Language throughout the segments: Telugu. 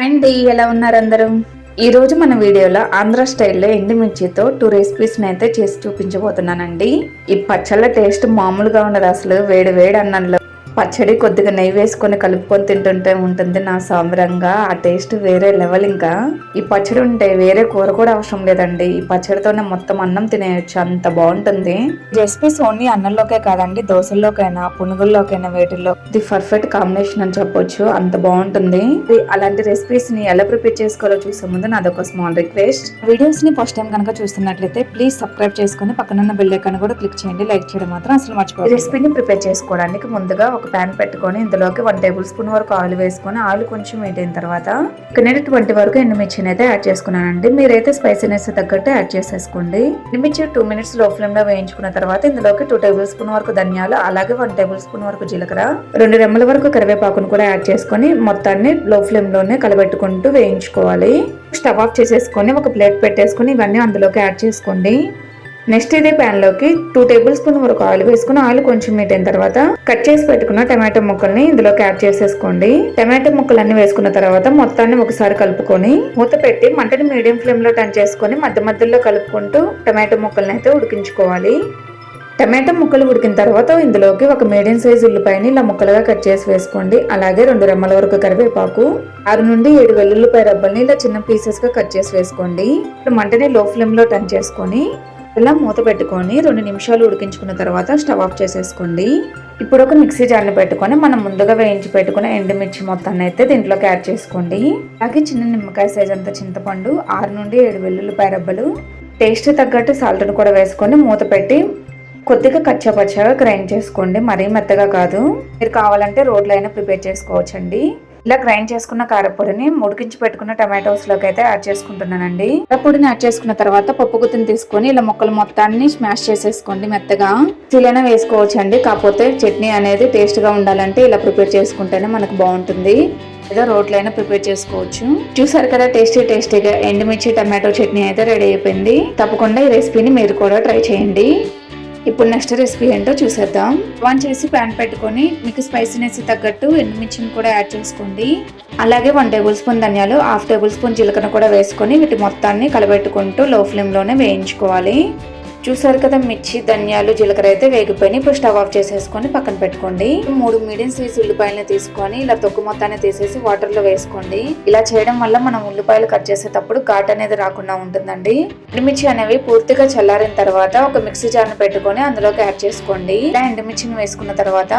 అండ్ ఎలా ఉన్నారు అందరూ? ఈ రోజు మన వీడియోలో ఆంధ్ర స్టైల్లో ఎండుమిర్చితో టూ రెసిపీస్ అయితే చేసి చూపించబోతున్నానండి. ఈ పచ్చళ్ళ టేస్ట్ మామూలుగా ఉండదు అసలు వేడి వేడి అన్నంలో. పచ్చడి కొద్దిగా నెయ్యి వేసుకొని కలుపుకొని తింటుంటే ఉంటుంది నా సాంబ్రంగా. ఆ టేస్ట్ వేరే లెవెల్ ఇంకా. ఈ పచ్చడి ఉంటే వేరే కూర కూడా అవసరం లేదండి. ఈ పచ్చడితోనే మొత్తం అన్నం తినేయచ్చు. అంత బాగుంటుంది. రెసిపీస్ ఓన్లీ అన్నంలోకే కాదండి దోశల్లోకైనా పునుగుల్లోకైనా వేటిల్లో. ది పర్ఫెక్ట్ కాంబినేషన్ అని చెప్పొచ్చు. అంత బాగుంటుంది. ఇది అలాంటి రెసిపీస్ని ఎలా ప్రిపేర్ చేసుకోవాలో చూసే ముందు నాది ఒక స్మాల్ రిక్వెస్ట్ వీడియోస్ని ఫస్ట్ టైం కనుక చూస్తున్నట్లయితే ప్లీజ్ సబ్స్క్రైబ్ చేసుకుని పక్కనున్న బెల్ ఐకాన్ కూడా క్లిక్ చేయండి. లైక్ చేయడం మాత్రం అసలు మర్చిపోయి రెసిపీని ప్రిపేర్ చేసుకోవడానికి ముందుగా ఒక ప్యాన్ పెట్టుకొని ఇందులోకి వన్ టేబుల్ స్పూన్ వరకు ఆయిల్ వేసుకొని ఆయిల్ కొంచెం హీట్ అయిన తర్వాత ఇక్కడ ట్వంటీ వరకు ఎండుమిర్చిని అయితే యాడ్ చేసుకున్నానండి. మీరైతే స్పైసీనెస్ తగ్గట్టు యాడ్ చేసేసుకోండి. ఎండుమిర్చి టూ మినిట్స్లో ఫ్లేమ్లో వేయించుకున్న తర్వాత ఇందులోకి టూ టేబుల్ స్పూన్ వరకు ధనియాలు అలాగే వన్ టేబుల్ స్పూన్ వరకు జీలకర్ర రెండు రెమ్మల వరకు కరివేపాకును కూడా యాడ్ చేసుకొని మొత్తాన్ని లో ఫ్లేమ్లోనే కలబెట్టుకుంటూ వేయించుకోవాలి. స్టవ్ ఆఫ్ చేసేసుకొని ఒక ప్లేట్ పెట్టేసుకొని ఇవన్నీ అందులోకి యాడ్ చేసుకోండి. నెక్స్ట్ ఇదే ప్యాన్లోకి టూ టేబుల్ స్పూన్ వరకు ఆయిల్ వేసుకుని ఆయిల్ కొంచెం మీటైన తర్వాత కట్ చేసి పెట్టుకున్న టమాటో ముక్కల్ని ఇందులోకి యాడ్ చేసేసుకోండి. టమాటో ముక్కలన్నీ వేసుకున్న తర్వాత మొత్తాన్ని ఒకసారి కలుపుకొని మూత పెట్టి మంటని మీడియం ఫ్లేమ్లో టర్న్ చేసుకొని మధ్య మధ్యలో కలుపుకుంటూ టమాటో ముక్కల్ని అయితే ఉడికించుకోవాలి. టమాటా ముక్కలు ఉడికిన తర్వాత ఇందులోకి ఒక మీడియం సైజ్ ఉల్లిపాయని ఇలా ముక్కలుగా కట్ చేసి వేసుకోండి. అలాగే రెండు రెమ్మల వరకు కరివేపాకు ఆరు నుండి ఏడు వెల్లుల్లిపాయ రబ్బల్ని ఇలా చిన్న పీసెస్గా కట్ చేసి వేసుకోండి. ఇప్పుడు మంటని లో ఫ్లేమ్లో టర్న్ చేసుకొని ఇలా మూత పెట్టుకొని రెండు నిమిషాలు ఉడికించుకున్న తర్వాత స్టవ్ ఆఫ్ చేసేసుకోండి. ఇప్పుడు ఒక మిక్సీ జార్ని పెట్టుకొని మనం ముందుగా వేయించి పెట్టుకున్న ఎండుమిర్చి మొత్తాన్ని అయితే దీంట్లోకి యాడ్ చేసుకోండి. అలాగే చిన్న నిమ్మకాయ సైజ్ అంత చింతపండు ఆరు నుండి ఏడు వెల్లుల్లిపాయ రబ్బలు టేస్ట్ తగ్గట్టు సాల్ట్ని కూడా వేసుకొని మూత పెట్టి కొద్దిగా కచ్చాపచ్చాగా గ్రైండ్ చేసుకోండి. మరీ మెత్తగా కాదు. మీరు కావాలంటే రోడ్లైనా ప్రిపేర్ చేసుకోవచ్చండి. ఇలా గ్రైండ్ చేసుకున్న కారపొడిని ముడికించి పెట్టుకున్న టమాటోస్లోకి అయితే యాడ్ చేసుకుంటున్నానండి. కారపొడిని యాడ్ చేసుకున్న తర్వాత పప్పు గుత్తిని తీసుకొని ఇలా ముక్కలు మొత్తాన్ని స్మాష్ చేసేసుకోండి మెత్తగా. చిలైనా వేసుకోవచ్చు అండి కాకపోతే చట్నీ అనేది టేస్ట్గా ఉండాలంటే ఇలా ప్రిపేర్ చేసుకుంటేనే మనకు బాగుంటుంది. లేదా రోట్లో అయినా ప్రిపేర్ చేసుకోవచ్చు. చూసారు కదా టేస్టీ టేస్టీగా ఎండుమిర్చి టమాటో చట్నీ అయితే రెడీ అయిపోయింది. తప్పకుండా ఈ రెసిపీని మీరు కూడా ట్రై చేయండి. ఇప్పుడు నెక్స్ట్ రెసిపీ ఏంటో చూసేద్దాం. వన్ చేసి ప్యాన్ పెట్టుకొని మీకు స్పైసీనెస్ తగ్గట్టు ఎండుమిర్చిని కూడా యాడ్ చేసుకోండి. అలాగే వన్ టేబుల్ స్పూన్ ధనియాలు హాఫ్ టేబుల్ స్పూన్ జీలకర్ర కూడా వేసుకొని వీటి మొత్తాన్ని కలబెట్టుకుంటూ లో ఫ్లేమ్లోనే వేయించుకోవాలి. చూసారు కదా మిర్చి ధనియాలు జీలకర్ర అయితే వేగిపోయినాయి. ఇప్పుడు స్టవ్ ఆఫ్ చేసేసుకొని పక్కన పెట్టుకోండి. మూడు మీడియం సైజ్ ఉల్లిపాయలు తీసుకొని ఇలా తొక్కు మొత్తాన్ని తీసేసి వాటర్లో వేసుకోండి. ఇలా చేయడం వల్ల మనం ఉల్లిపాయలు కట్ చేసేటప్పుడు ఘాట్ అనేది రాకుండా ఉంటుందండి. ఎండుమిర్చి అనేవి పూర్తిగా చల్లారిన తర్వాత ఒక మిక్సీ జార్ను పెట్టుకొని అందులోకి యాడ్ చేసుకోండి. ఇలా ఎండుమిర్చిని వేసుకున్న తర్వాత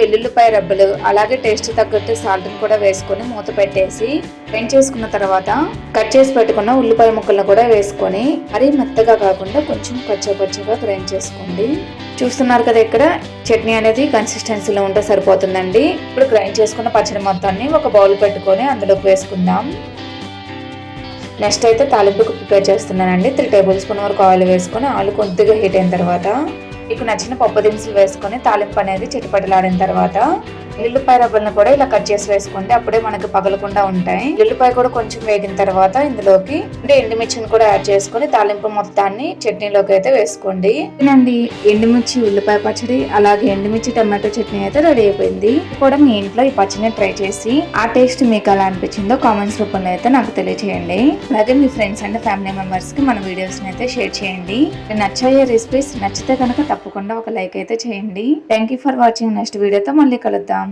వెల్లుల్లిపాయ రబ్బలు అలాగే టేస్ట్ తగ్గట్టు సాల్ట్ కూడా వేసుకొని మూత పెట్టేసి గ్రైండ్ చేసుకున్న తర్వాత కట్ చేసి పెట్టుకున్న ఉల్లిపాయ ముక్కలను కూడా వేసుకొని మరీ మెత్తగా కాకుండా కొంచెం కచ్చా పచ్చగా గ్రైండ్ చేసుకోండి. చూస్తున్నారు కదా ఇక్కడ చట్నీ అనేది కన్సిస్టెన్సీలో ఉంటే సరిపోతుందండి. ఇప్పుడు గ్రైండ్ చేసుకున్న పచ్చడి మొత్తాన్ని ఒక బౌల్ పెట్టుకొని అందులోకి వేసుకుందాం. నెక్స్ట్ అయితే తాలింపుకి ప్రిపేర్ చేస్తున్నానండి. త్రీ టేబుల్ స్పూన్ వరకు ఆయిల్ వేసుకొని ఆయిల్ కొద్దిగా హీట్ అయిన తర్వాత మీకు నచ్చిన పప్పు దినుసులు వేసుకొని తాలింపు అనేది చిటిపటలాడిన తర్వాత ఎల్లుల్లిపాయ రబ్బలను కూడా ఇలా కట్ చేసి వేసుకోండి అప్పుడే మనకి పగలకుండా ఉంటాయి. ఎల్లుల్లిపాయ కూడా కొంచెం వేగిన తర్వాత ఇందులోకి అంటే ఎండుమిర్చిని కూడా యాడ్ చేసుకొని తాలింపు మొత్తాన్ని చట్నీలోకి అయితే వేసుకోండి. తినండి ఎండుమిర్చి ఉల్లిపాయ పచ్చడి అలాగే ఎండుమిర్చి టమాటో చట్నీ అయితే రెడీ అయిపోయింది. కూడా మీ ఇంట్లో ఈ పచ్చడిని ట్రై చేసి ఆ టేస్ట్ మీకు ఎలా అనిపించిందో కామెంట్స్ రూపంలో అయితే నాకు తెలియచేయండి. అలాగే మీ ఫ్రెండ్స్ అండ్ ఫ్యామిలీ మెంబర్స్కి మన వీడియోస్ అయితే షేర్ చేయండి. నచ్చాయే రెసిపీస్ నచ్చితే కనుక తప్పకుండా ఒక లైక్ అయితే చేయండి. Thank you for watching. Next వీడియోతో మళ్ళీ కలుద్దాం.